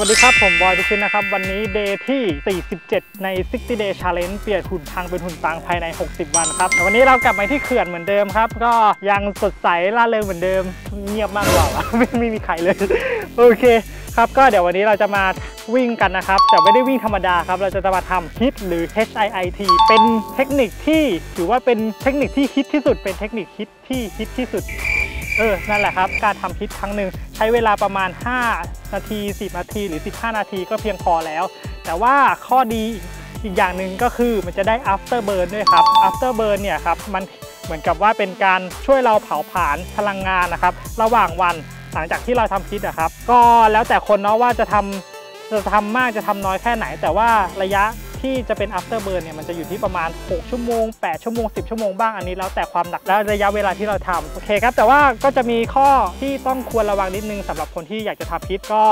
วัสดีครับ ผมบอยพิชิตนะครับ วันนี้เดย์ที่ 47 ใน 60 Day Challenge เปลี่ยนหุ่นพังเป็นหุ่นปังภายใน 60 วันครับ วันนี้เรากลับมาที่เขื่อนเหมือนเดิมครับ ก็ยังสดใสล่าเริงเหมือนเดิม เงียบมากกว่าไม่ไม่มีใครเลย โอเคครับก็เดี๋ยววันนี้เราจะมาวิ่งกันนะครับ แต่ไม่ได้วิ่งธรรมดาครับ เราจะมาทำฮิตหรือ HIIT เป็นเทคนิคที่ถือว่าเป็นเทคนิคที่ฮิตที่สุด เป็นเทคนิคฮิตที่ฮิตที่สุด เออ นั่นแหละครับ การทำฮิตครั้งหนึ่งใช้เวลาประมาณ 5 นาที 10 นาที หรือ 15 นาทีก็เพียงพอแล้ว แต่ว่าข้อดีอีกอย่างหนึ่งก็คือมันจะได้ after burn ด้วยครับ after burn เนี่ยครับ มันเหมือนกับว่าเป็นการช่วยเราเผาผลาญพลังงานนะครับ ระหว่างวันหลังจากที่เราทำฮิตนะครับ ก็แล้วแต่คนเนาะว่าจะทำจะทำมากจะทำน้อยแค่ไหน แต่ว่าระยะ ที่จะเป็น after burn เนี่ยมันจะอยู่ที่ประมาณ 6 ชั่วโมง 8 ชั่วโมง 10 ชั่วโมงบ้างอันนี้แล้วแต่ความหนักและระยะเวลาที่เราทำโอเคครับ แต่ว่าก็จะมีข้อที่ต้องควรระวังนิดนึงสำหรับคนที่อยากจะทำพิษก็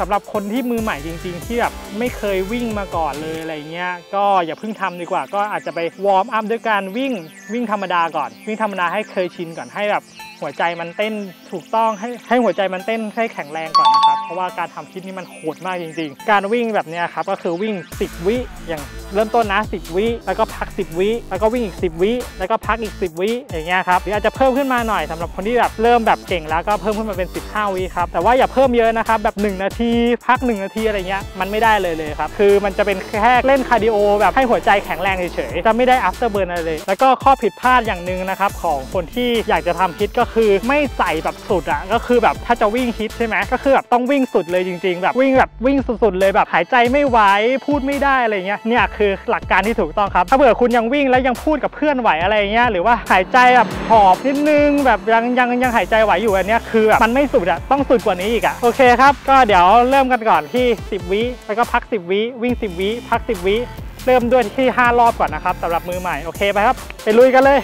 สำหรับคนที่มือใหม่จริง ๆ ที่แบบไม่เคยวิ่งมาก่อนเลยอะไรเงี้ยก็อย่าเพิ่งทำดีกว่า ก็อาจจะไปวอร์มอัพด้วยการวิ่งวิ่งธรรมดาก่อน วิ่งธรรมดาให้เคยชินก่อนให้แบบ หัวใจมันเต้นถูกต้องให้ให้หัวใจมันเต้นให้แข็งแรงก่อนนะครับ เพราะว่าการทำพิษนี่มันโหดมากจริง ๆ การวิ่งแบบนี้ครับก็คือวิ่ง 10 วิอย่างเริ่มต้นนะ 10 วิแล้วก็พัก 10 วิแล้วก็วิ่งอีก 10 วิแล้วก็พักอีก 10 วิอย่างเงี้ยครับหรืออาจจะเพิ่มขึ้นมาหน่อยสำหรับคนที่แบบเริ่มแบบเก่งแล้วก็เพิ่มขึ้นมาเป็น 15 วิครับแต่ว่าอย่าเพิ่มเยอะนะครับแบบ 1 นาทีพัก 1 นาทีอะไรเงี้ยมันไม่ได้เลยเลยครับคือมันจะเป็นแค่เล่นคาร์ดิโอแบบให้หัวใจแข็งแรงเฉยๆจะไม่ได้ after burn อะไรเลย แล้วก็ข้อผิดพลาดอย่างหนึ่งนะครับของคนที่อยากจะทำพิษก็คือไม่ใส่แบบสุดอะก็คือแบบถ้าจะวิ่งฮิตใช่ไหมก็คือแบบต้องวิ่งสุดเลยจริง ๆ แบบวิ่งแบบวิ่งสุดๆเลยแบบหายใจไม่ไหวพูดไม่ได้อะไรเงี้ยเนี่ยคือหลักการที่ถูกต้องครับ ถ้าเผื่อคุณยังวิ่งแล้วยังพูดกับเพื่อนไหวอะไรเงี้ยหรือว่าหายใจแบบหอบนิดนึงแบบยังยังยังหายใจไหวอยู่อันเนี้ยคือแบบมันไม่สุดอะต้องสุดกว่านี้อีกอะโอเคครับก็เดี๋ยวเริ่มกันก่อนที่ 10 วิแล้วก็พัก 10 วิวิ่ง 10 วิพัก 10 วิเริ่มด้วยที่ 5 รอบก่อนนะครับสำหรับมือใหม่โอเคไปครับ ไปลุยกันเลย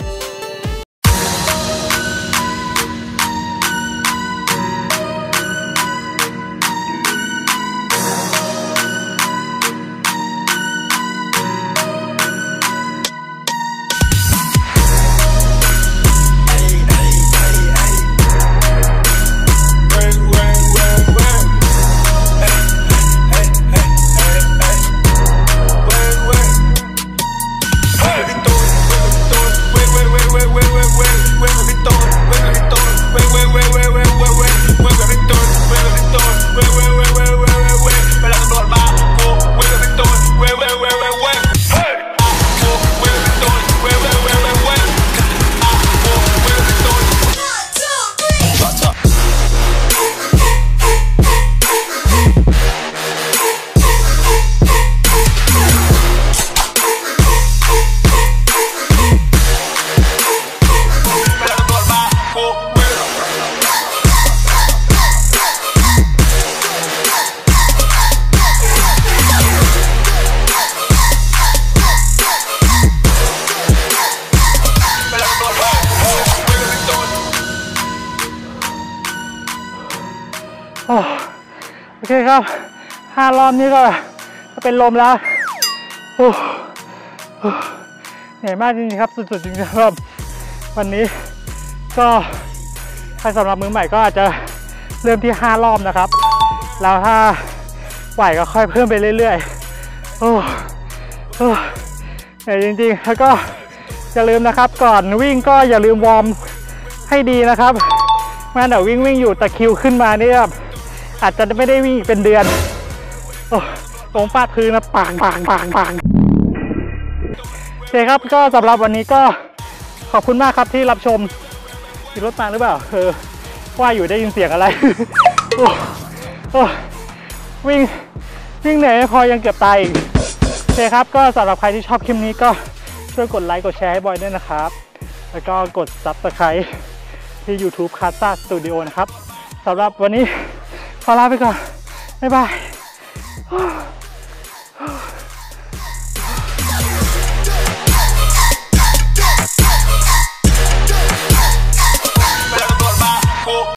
โโอเคครับห้ารอบนี้ก็ก็เป็นลมแล้วโอ้โอ้เหนื่อยมากจริงๆครับ สุดๆจริงๆครับ วันนี้ก็ถ้าสำหรับมือใหม่ก็อาจจะเริ่มที่ 5 รอบนะครับ แล้วถ้าไหวก็ค่อยเพิ่มไปเรื่อยๆ โอ้โอ้เหนื่อยจริงๆ แล้วก็อย่าลืมนะครับ ก่อนวิ่งก็อย่าลืมวอร์มให้ดีนะครับไม่งั้นเดี๋ยววิ่งวิ่งอยู่ตะคิวขึ้นมานี่แบบ อาจจะไม่ได้วิ่งเป็นเดือนโอ้ลงฟาดพื้นนะปางปางปางปางโอเคครับก็สำหรับวันนี้ก็ขอบคุณมากครับที่รับชมมีรถมาหรือเปล่าเออว่าอยู่ได้ยินเสียงอะไรโอ้วิ่งวิ่งเหนื่อยพอยังเกือบตายโอเคครับก็สำหรับใครที่ชอบคลิปนี้ก็ช่วยกดไลค์กดแชร์ให้บอยด้วยนะครับ แล้วก็กด Subscribe ที่ YouTube c a s a Studio นะครับสำหรับวันนี้ ขอลาไปก่อน บ๊ายบาย